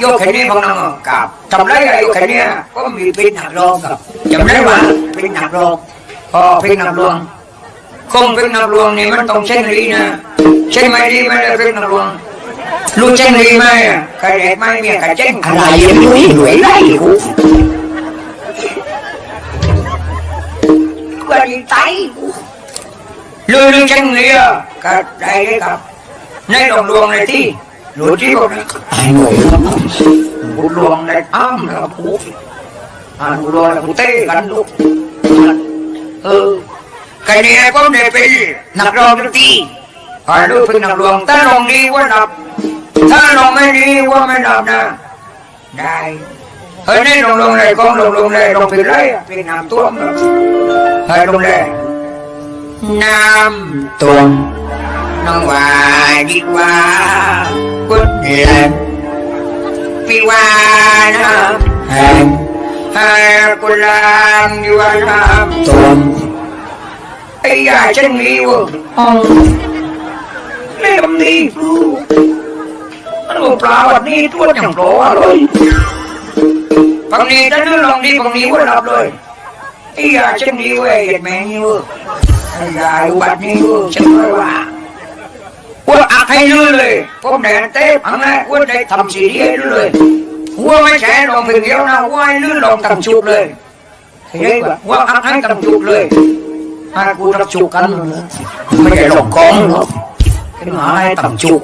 โยกแค่นี้พองน้องกับจำไรอะไรอยู่แค่เนี้ยก็มีเป็นหนักรองกับจำไรว่าเป็นหนักรองพอเป็นหนักรองคงเป็นหนักรองนี่มันต้องเช่นนี้นะใช่ไหมดีไม่ได้เป็นหนักรองรู้เช่นนี้ไหมใครเด็กไหมเนี่ยใครเช่นอะไรยังอยู่อีกหน่วยไรกูก็ดีใจลือเรื่องเช่นนี้ก็ได้เลยครับในหลวงหลวงในที่ หลวงที่บอกนะไอ้หน่วยบุญหลวงได้อ้ามนะครับผู้อ่านบุญหลวงแล้วผู้เต้กันลูกเออใครเนี่ยก็ได้เป็นนักร้องตีอ่าลูกเป็นนักร้องถ้าร้องดีว่าดับ ถ้าร้องไม่ดีว่าไม่ดับนะ ได้เฮ้ยนี่ลงลงเลยกองลงลงเลยลงเป็นไรอะเป็นน้ำท่วมอะเฮ้ยลงเลยน้ำท่วมน้องว่าดีกว่า กุดเล่นปีวานะแห่งให้กุลามอยู่ว่าน้ำตมไอ้ยาฉันมีวะไม่ทำดีครูมันบอกปลาวันนี้ตัวอย่างโปรเลยฝั่งนี้ถ้านึกลองดีฝั่งนี้ว่ารับเลยไอ้ยาฉันมีเว้ยเห็นไหมนี่เวะไอ้ยาอุบัตินี้เวะฉันไม่ว่า ว่าอักให้ลือเลยผมแดนเต้พังนะว่าได้ทำสีดีให้ลือเลยว่าไม่ใช่ลองเพียงเดียวนะว่าให้ลือลองทำชุบเลยเฮ้ยว่าอักให้ทำชุบเลยให้กูรับจุกกันเลยไม่ได้หลอกกองหรอกเป็นหาให้ต่ำจุก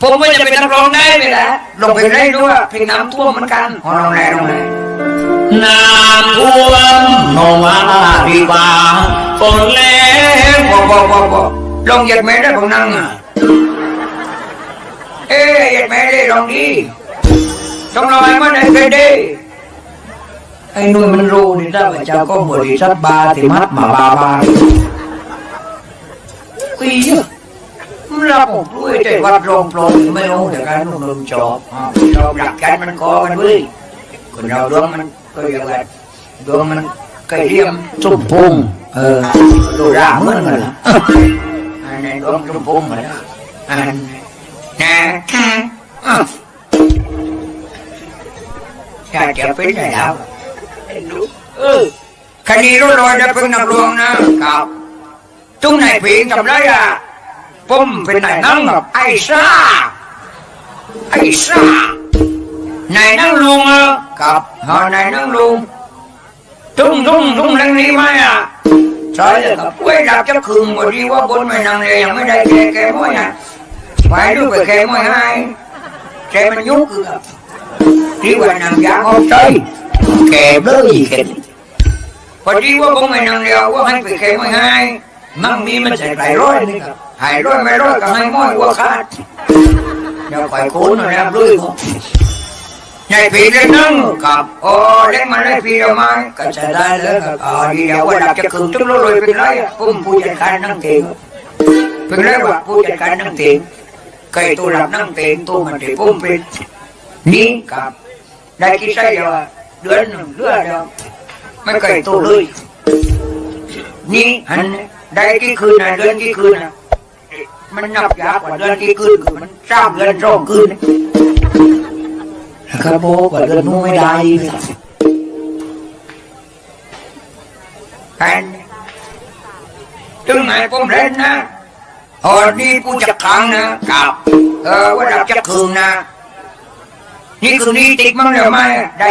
ผมไม่จะเป็นนักร้องได้เลยแหละลงไปได้ด้วยเพลงน้ำท่วมเหมือนกันของเราแน่ลงเลยน้ำท่วมโนมาดีกว่าฝนแรงบอบอบอบอ ลองเหยียดแม่ได้ผมนั่งอะเอ๊ะเหยียดแม่ได้ลองดีต้องลองให้มันได้เคยได้ไอ้นุ่นมันรู้นี่ถ้าว่าเจ้าก็บริษัทบาร์ที่มัดมาบาบาคุยเยอะเราผมด้วยแต่วัดโรงโปรงไม่รู้แต่การนุ่มนุ่มจอบอ่าเราหลักกันมันคอกันเว้ยคนเราดวงมันก็อย่างไรดวงมันไก่เลี่ยมจุ่มพุงเออดูร่าเหมือนกันละอันนี้ดวงจุ่มพุ่งเหมือนกัน อันนี้นะค่ะอะอยากจะเป็นอะไรแล้วเออคดีรู้ลอยจะเป็นนักรวงนะครับจุ้งไหนผี ใช่เลยครับเว้ยดับจะคืนวันนี้ว่าบนไม่นั่งเลยยังไม่ได้แกแกม้อยอะไปดูไปแกม้อยให้แกมันยุกคือครับที่ว่านั่งยางเอาใจแกเบ้ออีกเห็นพอดีว่าผมไม่นั่งเดียวว่าให้ไปแกม้อยให้มั่งมีมันใส่ไก่ร้อยนี่ครับหายร้อยไม่ร้อยก็ให้ม้อยว่าขาดเดี๋ยวคอยคุ้นนะครับลุยผม ในปีเล่นนั่งกับโอ้เล่นมาได้ปีเดียวมก็จะได้เลยครับอ๋อดีเดียวว่าดับจะคืนจุ๊บเลยเป็นไรอ่มผู้จัดการนั่งเตียงเป็นไรวะผู้จัดการนั่งเตียงเคยตัวหลับนั่งเตียงตัวมันเตียงผมเป็นนี่ครับได้กี่ไส้เดียวเดือนหนึ่งเดือนเดียวไม่เคยตัวเลยนี่อันได้กี่คืนนะเดือนกี่คืนนะมันนับยากกว่าเดือนที่คืนคือมันสามเดือนสองคืน ครับโบกว่าเดินนู้ไม่ได้แอนถึงไหนผมเล่นนะหอดีกูจะขังนะกับเออว่าดับจะคืนนะ นี่คือนี่ติดมั้งเดี๋ยวไหมได้